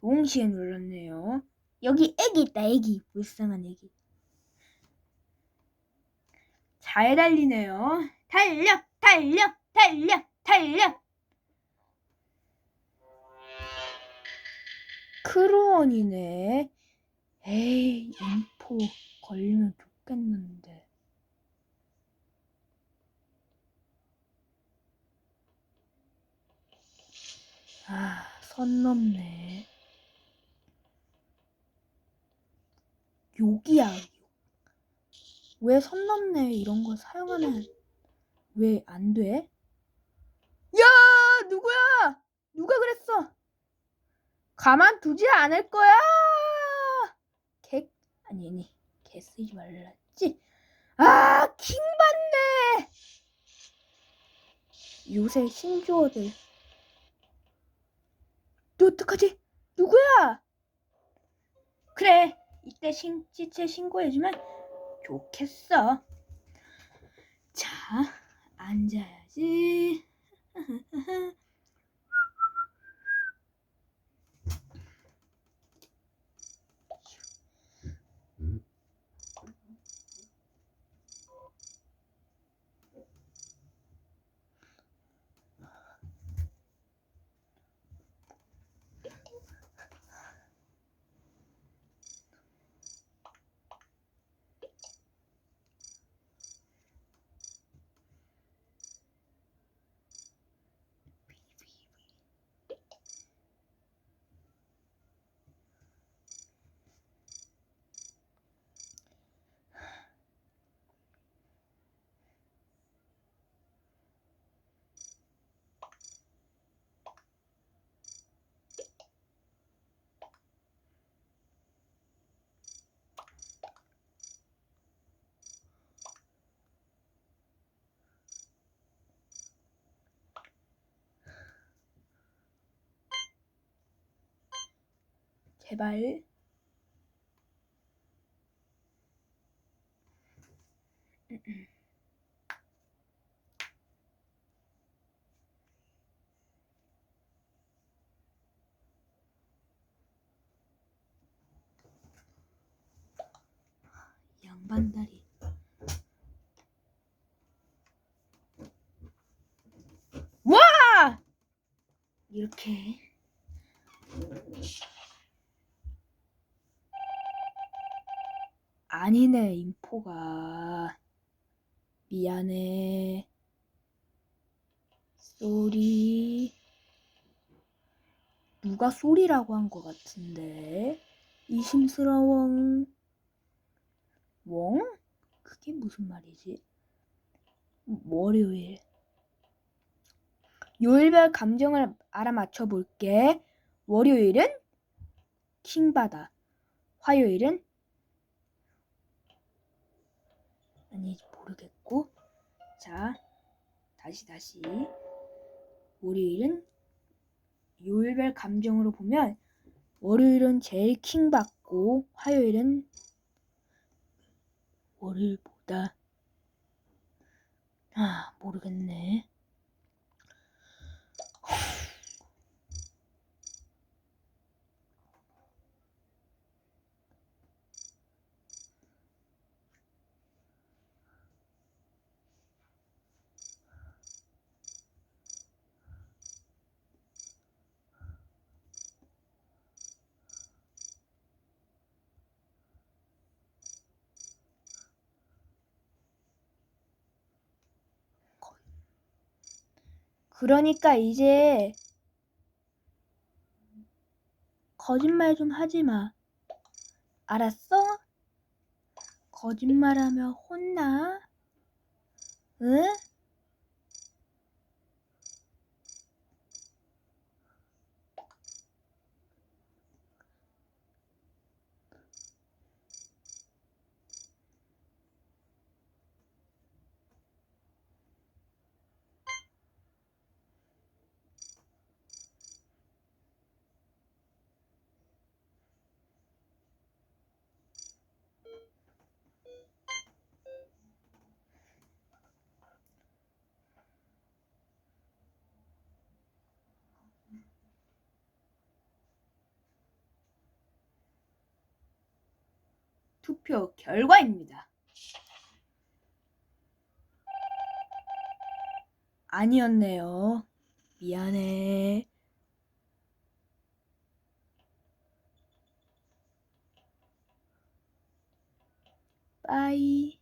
동시에 눌렀네요. 여기 애기 있다, 애기. 불쌍한 애기. 잘 달리네요. 달려, 달려, 달려, 달려. 크루원이네. 에이, 인포 걸리면 좋겠는데. 아, 선 넘네. 욕이야, 욕. 왜선 넘네 이런 거 사용하면 왜 안 돼? 야, 누구야? 누가 그랬어? 가만두지 않을 거야. 개 아니 아니 개 쓰지 말랐지. 아, 킹 받네. 요새 신조어들. 너 어떡하지? 누구야? 그래, 이때 신, 시체 신고해주면 좋겠어. 자, 앉아야지. 제발. 양반다리. 와! 이렇게. 아니네, 인포가. 미안해. 쏘리. 누가 쏘리라고 한 것 같은데. 이심스러워. 웡? 그게 무슨 말이지? 월요일. 요일별 감정을 알아맞혀 볼게. 월요일은 킹바다. 화요일은 아니 모르겠고. 자 다시 다시. 월요일은 요일별 감정으로 보면 월요일은 제일 킹 받고 화요일은 월요일보다. 아 모르겠네 그러니까 이제 거짓말 좀 하지 마. 알았어? 거짓말하면 혼나. 응? 투표 결과입니다. 아니었네요. 미안해. 빠이.